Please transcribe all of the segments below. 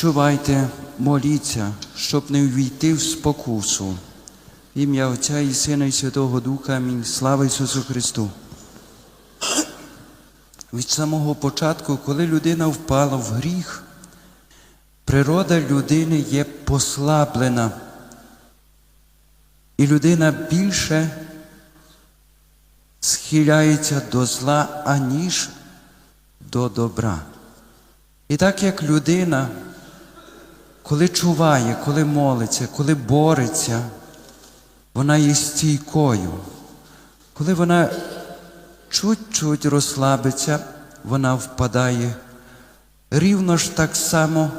Чувайте, моліться, щоб не увійти в спокусу. В ім'я Отця і Сина і Святого Духа. Амінь. Слава Ісусу Христу. Від самого початку, коли людина впала в гріх, природа людини є послаблена. І людина більше схиляється до зла, аніж до добра. І так як людина, коли чуває, коли молиться, коли бореться, вона є стійкою. Коли вона чуть-чуть розслабиться, вона впадає рівно ж так само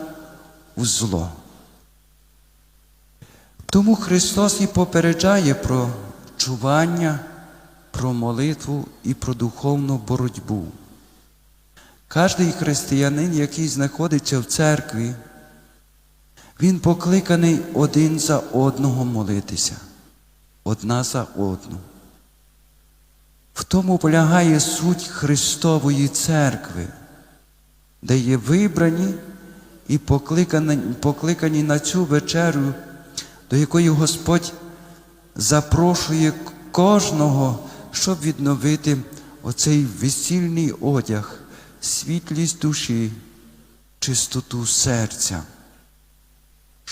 в зло. Тому Христос і попереджає про чування, про молитву і про духовну боротьбу. Кожний християнин, який знаходиться в церкві, він покликаний один за одного молитися, одна за одну. В тому полягає суть Христової церкви, де є вибрані і покликані, покликані на цю вечерю, до якої Господь запрошує кожного, щоб відновити оцей весільний одяг, світлість душі, чистоту серця,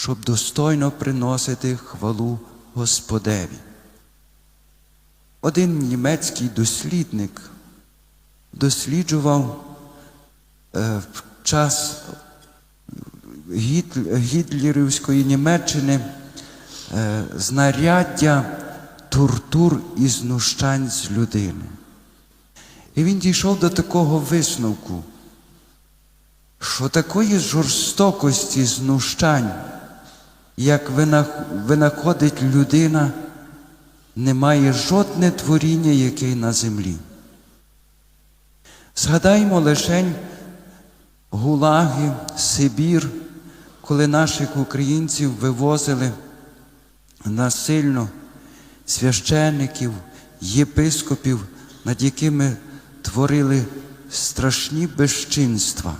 щоб достойно приносити хвалу Господеві. Один німецький дослідник досліджував е, в час гітлерівської Німеччини е, знаряддя тортур і знущань з людини. І він дійшов до такого висновку, що такої жорстокості знущань, як винаходить людина, немає жодне творіння, яке на землі. Згадаймо лишень гулаги, Сибір, коли наших українців вивозили насильно священників, єпископів, над якими творили страшні безчинства.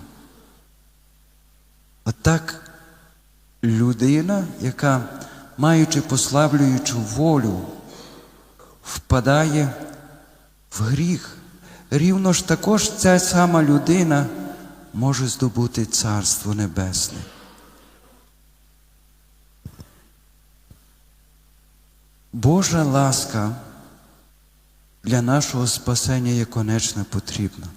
Отак людина, яка, маючи послаблюючу волю, впадає в гріх. Рівно ж також ця сама людина може здобути Царство Небесне. Божа ласка для нашого спасення є конечно потрібна.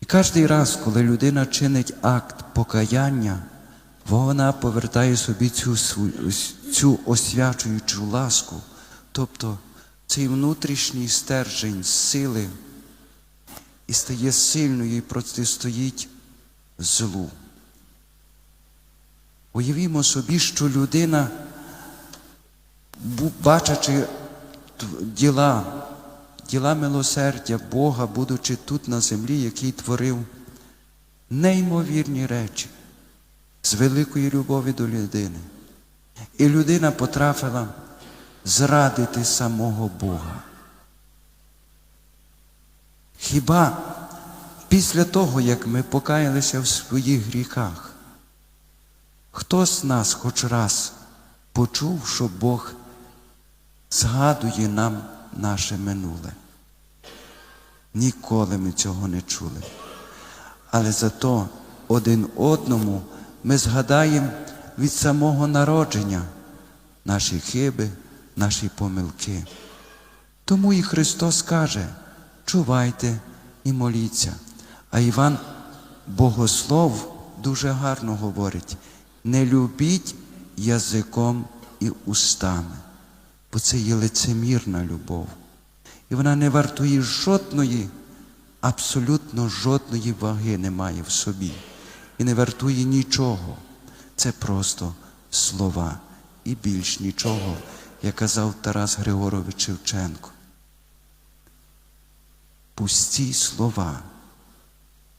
І кожен раз, коли людина чинить акт покаяння, вона повертає собі цю, цю освячуючу ласку, тобто цей внутрішній стержень сили і стає сильною і протистоїть злу. Уявімо собі, що людина, бачачи діла, діла милосердя Бога, будучи тут на землі, який творив неймовірні речі з великої любові до людини. І людина потрапила зрадити самого Бога. Хіба після того, як ми покаялися в своїх гріхах, хто з нас хоч раз почув, що Бог згадує нам наше минуле? Ніколи ми цього не чули. Але зато один одному ми згадаємо від самого народження наші хиби, наші помилки. Тому і Христос каже, чувайте і моліться. А Іван Богослов дуже гарно говорить: не любіть язиком і устами, бо це є лицемірна любов. І вона не вартує жодної, абсолютно жодної ваги немає в собі. І не вартує нічого. Це просто слова і більш нічого, як казав Тарас Григорович Шевченко. Пусті слова.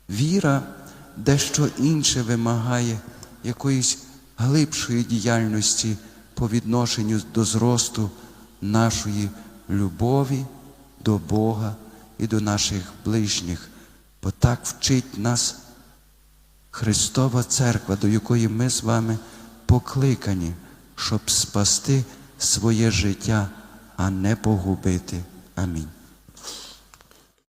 Віра дещо інше вимагає якоїсь глибшої діяльності по відношенню до зросту нашої любові до Бога і до наших ближніх, бо так вчить нас Христова церква, до якої ми з вами покликані, щоб спасти своє життя, а не погубити. Амінь.